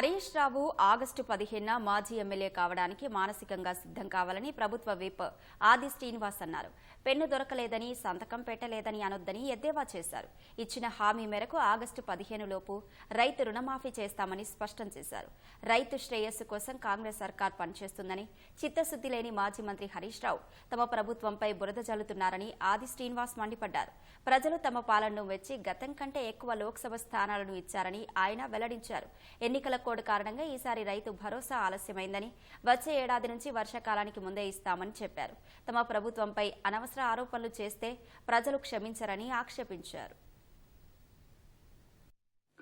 Harish Rao August పదిహేనున మాజీ MLA కావడానికి మానసికంగా సిద్ధం కావాలని ప్రభుత్వ విప్ ఆది శ్రీనివాస్ అన్నారు. పెన్ను దొరకలేదని సంతకం పెట్టలేదని అనొద్దని ఎద్దేవా చేశారు. ఇచ్చిన హామీ మేరకు ఆగస్టు పదిహేను లోపు రైతు రుణమాఫీ చేస్తామని స్పష్టం చేశారు. రైతు శ్రేయస్సు కోసం కాంగ్రెస్ సర్కార్ పనిచేస్తుందని చిత్తశుద్ది లేని మాజీ మంత్రి హరీష్ రావు తమ ప్రభుత్వంపై బురద జల్లుతున్నారని ఆది శ్రీనివాస్ మండిపడ్డారు. ప్రజలు తమ పాలనను మెచ్చి గతం కంటే ఎక్కువ లోక్సభ స్థానాలను ఇచ్చారని ఆయన వెల్లడించారు. ఎన్నికల కోడ్ కారణంగా ఈసారి రైతు భరోసా ఆలస్యమైందని వచ్చే ఏడాది నుంచి వర్షాకాలానికి ముందే ఇస్తామని చెప్పారు. తమ ప్రభుత్వంపై అనవసర ఆరోపణలు చేస్తే ప్రజలు క్షమించరని ఆక్షేపించారు.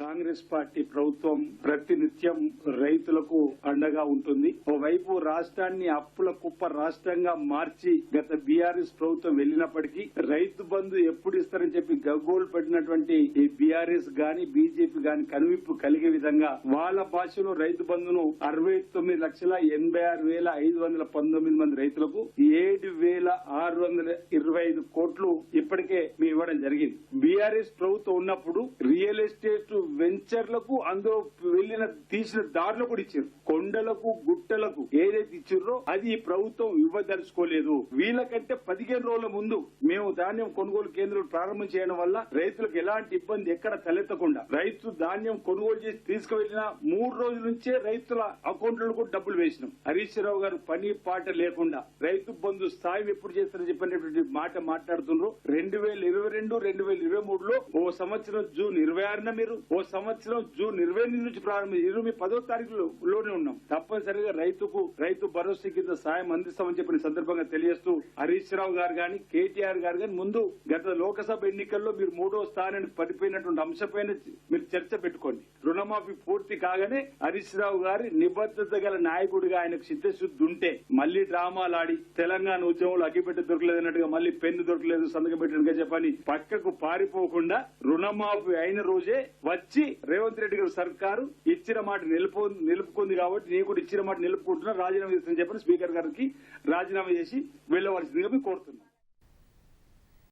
కాంగ్రెస్ పార్టీ ప్రభుత్వం ప్రతినిత్యం రైతులకు అండగా ఉంటుంది. ఓవైపు రాష్ట్రాన్ని అప్పుల కుప్ప రాష్ట్రంగా మార్చి గత బీఆర్ఎస్ ప్రభుత్వం వెళ్ళినప్పటికీ రైతు బంధు ఎప్పుడు ఇస్తారని చెప్పి గగ్గోలు పెట్టినటువంటి ఈ బీఆర్ఎస్ గాని బీజేపీ గాని కనువిప్పు కలిగే విధంగా వాళ్ళ భాషలో రైతు బంధును అరవై తొమ్మిది లక్షల ఎనభై ఆరు వేల ఐదు వందల పంతొమ్మిది మంది రైతులకు ఏడు వేల ఆరు వందల ఇరవై ఐదు కోట్లు ఇప్పటికే మేము ఇవ్వడం జరిగింది. బీఆర్ఎస్ ప్రభుత్వం ఉన్నప్పుడు రియల్ ఎస్టేట్ వెంచర్లకు అందులో వెళ్ళిన తీసిన దారులు కూడా ఇచ్చారు. కొండలకు గుట్టలకు ఏదైతే ఇచ్చారో అది ప్రభుత్వం ఇవ్వదలుచుకోలేదు. వీళ్ళకంటే పదిహేను రోజుల ముందు మేము ధాన్యం కొనుగోలు కేంద్రాలు ప్రారంభం చేయడం వల్ల రైతులకు ఎలాంటి ఇబ్బంది ఎక్కడ తలెత్తకుండా రైతు ధాన్యం కొనుగోలు చేసి తీసుకువెళ్ళిన మూడు రోజుల నుంచే రైతుల అకౌంట్లలో కూడా డబ్బులు వేసినాం. హరీష్ రావు గారు పని పాట లేకుండా రైతు బంధు స్థాయి ఎప్పుడు చేస్తారని చెప్పినటువంటి మాట మాట్లాడుతున్నారు రెండు వేల ఇరవై రెండు రెండు వేల ఇరవై మూడులో ఓ సంవత్సరం జూన్ ఇరవై ఆరున మీరు ఓ సంవత్సరం జూన్ ఇరవై ఎనిమిది నుంచి ప్రారంభం ఇరవై పదో తారీఖులోనే ఉన్నాం. తప్పనిసరిగా రైతుకు రైతు భరోసా కింద సాయం అందిస్తామని చెప్పిన సందర్భంగా తెలియజేస్తూ హరీష్ రావు గారు గాని కేటీఆర్ గారు గాని ముందు గత లోకసభ ఎన్నికల్లో మీరు మూడో స్థానాన్ని పడిపోయినటువంటి అంశంపైన మీరు చర్చ పెట్టుకోండి. రుణమాఫీ పూర్తి కాగానే హరీష్ రావు గారి నిబద్దత గల నాయకుడిగా ఆయనకు చిత్తశుద్ధి ఉంటే మళ్ళీ డ్రామాలు ఆడి తెలంగాణ ఉద్యమంలో అగ్గిపెట్టి దొరకలేదు అన్నట్టుగా మళ్ళీ పెన్ను దొరకలేదు సంతకం పెట్టినట్టుగా చెప్పని పక్కకు పారిపోకుండా రుణమాఫీ అయిన రోజే వచ్చి రేవంత్ రెడ్డి గారి సర్కారు ఇచ్చిన మాట నిలుపు నిలుపుకుంది కాబట్టి నేను కూడా ఇచ్చిన మాట నిలుపుకుంటున్నా రాజీనామా చేస్తానని చెప్పని స్పీకర్ గారికి రాజీనామా చేసి వెళ్ళవలసిందిగా మేము కోరుతున్నాం.